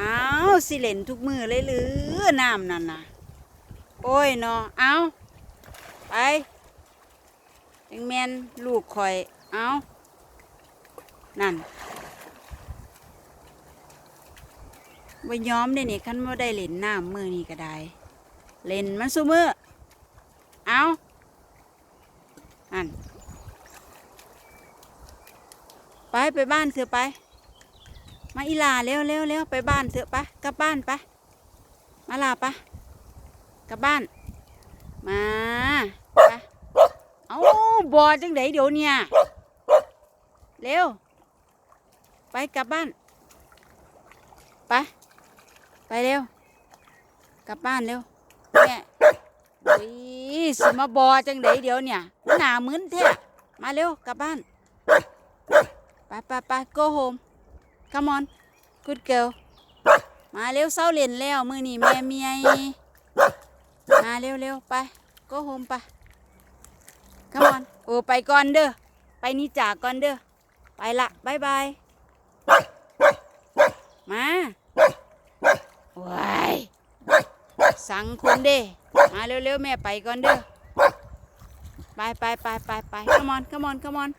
อ้าวสิเล่นทุกมือเลยหรือน้ำนั่นนะโอ้ยเนาะเอาไปจังแมนลูกคอยเอานั่นว่ย้อมได้นี่คันว่าได้เล่นน้ำมือนี่ก็ได้ เล่นมันซุมือเอาอันไปไปบ้านเถอไป มาอีลาเร็วเร็วเร็วไปบ้านเถอะไปกลับบ้านไปมาลาไปกลับบ้าน มาปเอาบอจังไดเดี๋ยวเนี่ยเร็ว ไปกลับบ้านไปไปเร็ว กลับบ้านเร็วแม่โอ้ยสมาบอจังไดเดี๋ยวเนี่ยมันหนามึนแท้มาเร็วกลับบ้านไปไปไป go home come on good girl มาเร็วเศร้าเล่นแล้วมือนี่แม่เมียมาเร็วเร็วไป go home ไป come on โอ้ไปก่อนเด้อไปนี่จากก่อนเด้อไปละบายบายมาว้ายสั่งคนเด้มาเร็วเร็วแม่ไปก่อนเด้อไปไปไปไปไป come on come on come on